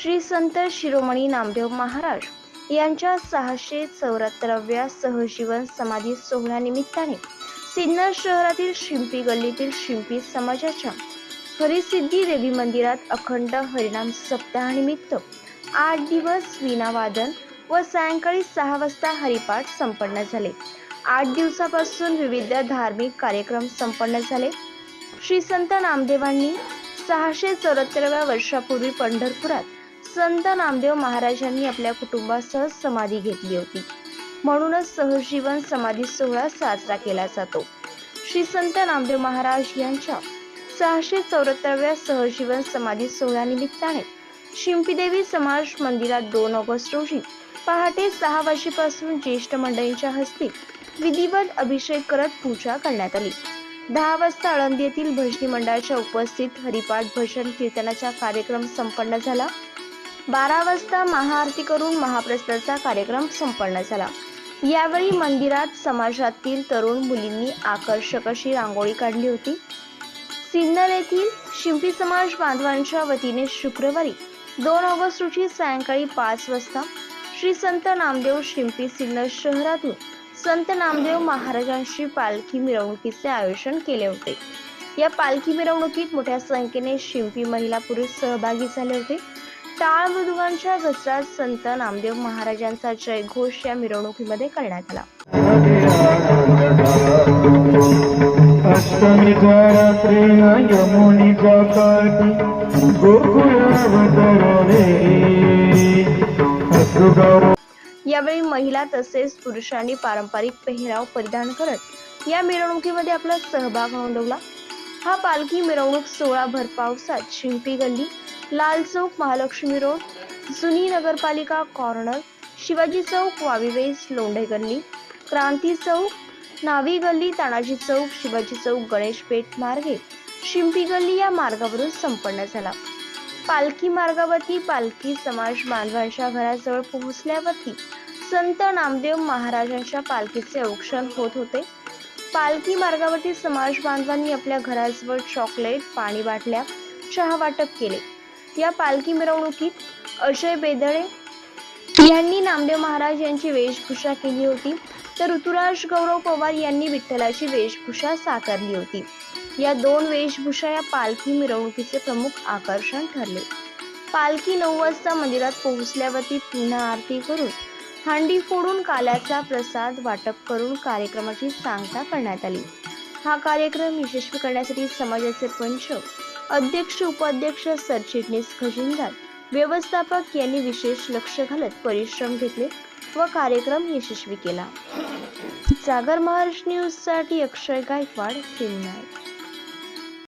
श्री संत शिरोमणी नामदेव महाराज यांच्या सहाशे चौऱ्याहत्तराव्या सहजीवन समाधी सोहळ्यानिमित्ताने सिन्नर शहरातील शिंपी गल्लीतील शिंपी समाजाच्या हरिसिद्धी देवी मंदिरात अखंड हरिनाम सप्ताहानिमित्त आठ दिवस वीणावादन व सायंकाळी सहा वाजता हरिपाठ संपन्न झाले. आठ दिवसापासून विविध धार्मिक कार्यक्रम संपन्न झाले. श्री संत नामदेवांनी सहाशे चौऱ्याहत्तराव्या वर्षापूर्वी पंढरपुरात संत नामदेव महाराजांनी आपल्या कुटुंबासह समाधी घेतली होती. म्हणूनच सहजीवन समाधी सोहळा साजरा केला जातो. श्री संत नामदेव महाराज यांच्या सहाशे चौऱ्याहत्तराव्या सहजीवन समाधी सोहळ्यानिमित्ताने शिंपीदेवी समाज मंदिरात दोन ऑगस्ट रोजी पहाटे सहा वाजेपासून ज्येष्ठ मंडळींच्या हस्ते विधिवत अभिषेक करत पूजा करण्यात आली. दहा वाजता आळंदी येथील भजनी मंडळाच्या उपस्थित हरिपाठ भजन कीर्तनाचा कार्यक्रम संपन्न झाला. बारा वाजता महाआरती करून महाप्रसादाचा कार्यक्रम संपन्न झाला. यावेळी मंदिरात समाजातील तरुण मुलींनी आकर्षक अशी रांगोळी काढली होती. सिन्नर येथील शिंपी समाज बांधवांच्या वतीने शुक्रवारी दोन ऑगस्ट रोजी सायंकाळी पाच वाजता श्री संत नामदेव शिंपी सिन्नर शहरातून संत नामदेव महाराजांची पालखी मिरवणुकीचे आयोजन केले होते. या पालखी मिरवणुकीत मोठ्या संख्येने शिंपी महिला पुरुष सहभागी झाले होते. टाळ मृदुगांच्या गजरात संत नामदेव महाराजांचा जयघोष या मिरवणुकीमध्ये करण्यात आला. यावेळी महिला तसेच पुरुषांनी पारंपरिक पेहराव परिधान करत या मिरवणुकीमध्ये आपला सहभाग नोंदवला. हा पालखी मिरवणूक सोळा भर पावसात शिंपी गल्ली लाल चौक महालक्ष्मी रोड जुनी नगरपालिका कॉर्नर शिवाजी चौक वावीवेस लोंढे गल्ली क्रांती चौक नावी गल्ली तानाजी चौक शिवाजी चौक गणेश पेठ मार्गे शिंपी गल्ली या मार्गावरून संपन्न झाला. पालखी मार्गावरती पालखी समाज बांधवांच्या घराजवळ पोहोचल्यावरती संत नामदेव महाराजांच्या पालखीचे औक्षण होत होते. पालखी मार्गावरती समाज बांधवांनी आपल्या घराजवळ चॉकलेट पाणी बाटल्या चहा वाटप केले. या पालखी मिरवणुकीत अजय बेदळे यांनी नामदेव महाराज यांची वेशभूषा केली होती. तर ऋतुराज गौरव पवार यांनी विठ्ठलाची वेशभूषा साकारली होती. या दोन वेशभूषा या पालखी मिरवणुकीचे प्रमुख आकर्षण ठरले. पालखी नऊ वाजता मंदिरात पोहोचल्यावरती पुन्हा आरती करून हांडी फोडून काल्याचा प्रसाद वाटप करून कार्यक्रमाची सांगता करण्यात आली. हा कार्यक्रम यशस्वी करण्यासाठी समाजाचे पंच अध्यक्ष उपाध्यक्ष सरचिटणीस खजिनदार व्यवस्थापक यांनी विशेष लक्ष घालत परिश्रम घेतले व कार्यक्रम यशस्वी केला. जागर महाराष्ट्र न्यूजसाठी अक्षय गायकवाड सिन्हा